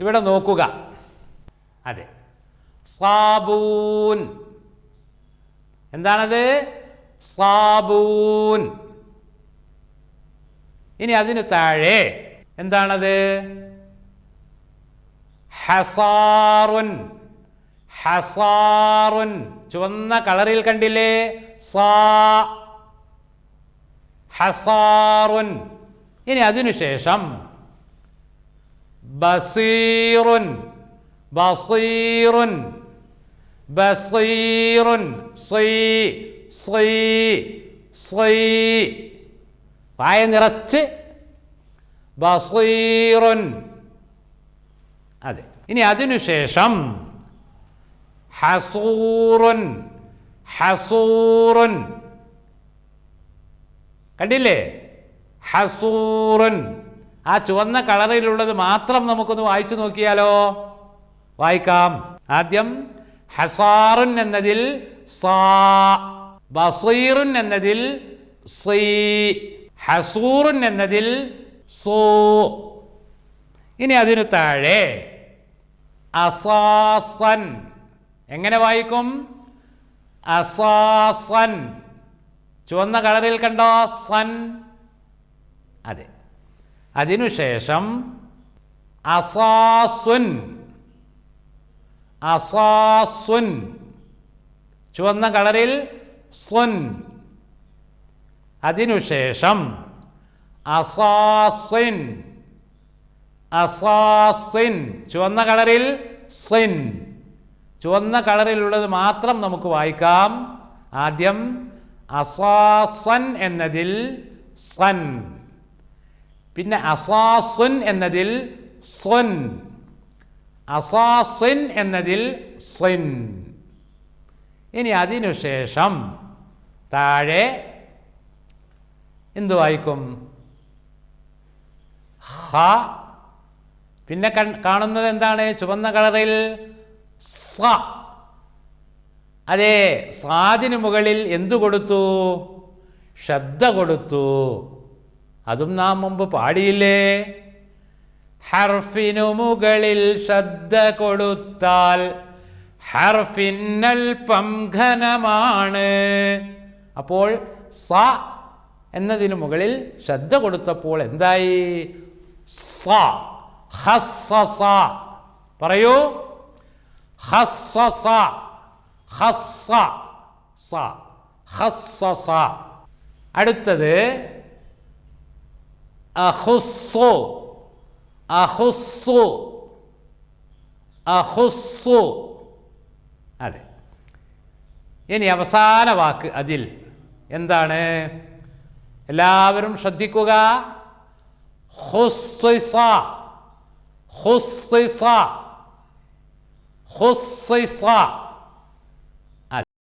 ഇവിടെ നോക്കുക. അതെ. സാബൂൻ. എന്താണത്? സാബൂൻ. ഇനി അതിനു താഴെ എന്താണത്? ഹസാറുൻ. ഹസാറുൻ. ചുവന്ന കളറിൽ കണ്ടില്ലേ? സാ. ഹസാറുൻ. ഇനി അതിനുശേഷം ബസീറുൻ ബസീറുൻ ബസീറുൻ സീ സീ സീ വായ നിറച്ച് ബസീറുൻ അതെ ഇനി അതിനുശേഷം ഹസൂറുൻ ഹസൂറുൻ കണ്ടില്ലേ ഹസൂറുൻ ആ ചുവന്ന കളറിലുള്ളത് മാത്രം നമുക്കൊന്ന് വായിച്ചു നോക്കിയാലോ? വായിക്കാം. ആദ്യം ഹസാറുൻ എന്നതിൽ സാ ബസീറുൻ എന്നതിൽ സീ ഹസൂറുൻ എന്നതിൽ സോ. ഇനി അതിനു താഴെ അസാസൻ. എങ്ങനെ വായിക്കും? അസാസൻ. ചുവന്ന കളറിൽ കണ്ടോ? സൻ. അതെ. അതിനുശേഷം അസാസുൻ അസാസുൻ ചുവന്ന കളറിൽ സുൻ. അതിനുശേഷം അസാസിൻ അസാസിൻ ചുവന്ന കളറിൽ സിൻ. ചുവന്ന കളറിലുള്ളത് മാത്രം നമുക്ക് വായിക്കാം. ആദ്യം അസാസൻ എന്നതിൽ സൻ. പിന്നെ അസാസുൻ എന്നതിൽ സ്വൻ. അസാസ് എന്നതിൽ സിൻ ഇനി അതിനുശേഷം താഴെ എന്തു വായിക്കും? ഹ. പിന്നെ കൺ- കാണുന്നത് എന്താണ്? ചുവന്ന കളറിൽ സ. അതെ സാദിന് മുകളിൽ എന്തു കൊടുത്തു? ശ്രദ്ധ കൊടുത്തു. അതും നാം മുമ്പ് പാടിയില്ലേ ഹർഫിനു മുകളിൽ ശ്രദ്ധ കൊടുത്താൽ ഹർഫിനൽപ്പം ഘനമാണ് അപ്പോൾ സ എന്നതിനു മുകളിൽ ശ്രദ്ധ കൊടുത്തപ്പോൾ എന്തായി സ ഹസ്സസ പറയൂ ഹസ്സസ ഹസ്സ സ ഹസ്സസ അടുത്തത് അഹുസ്സു. അഹുസ്സു. അഹുസ്സു. അതെ. ഇനി അവസാന വാക്ക് അതിൽ. എന്താണ്? എല്ലാവരും ശ്രദ്ധിക്കുക. ഹുസ്സ ഹുസ്സ ഹുസ്സ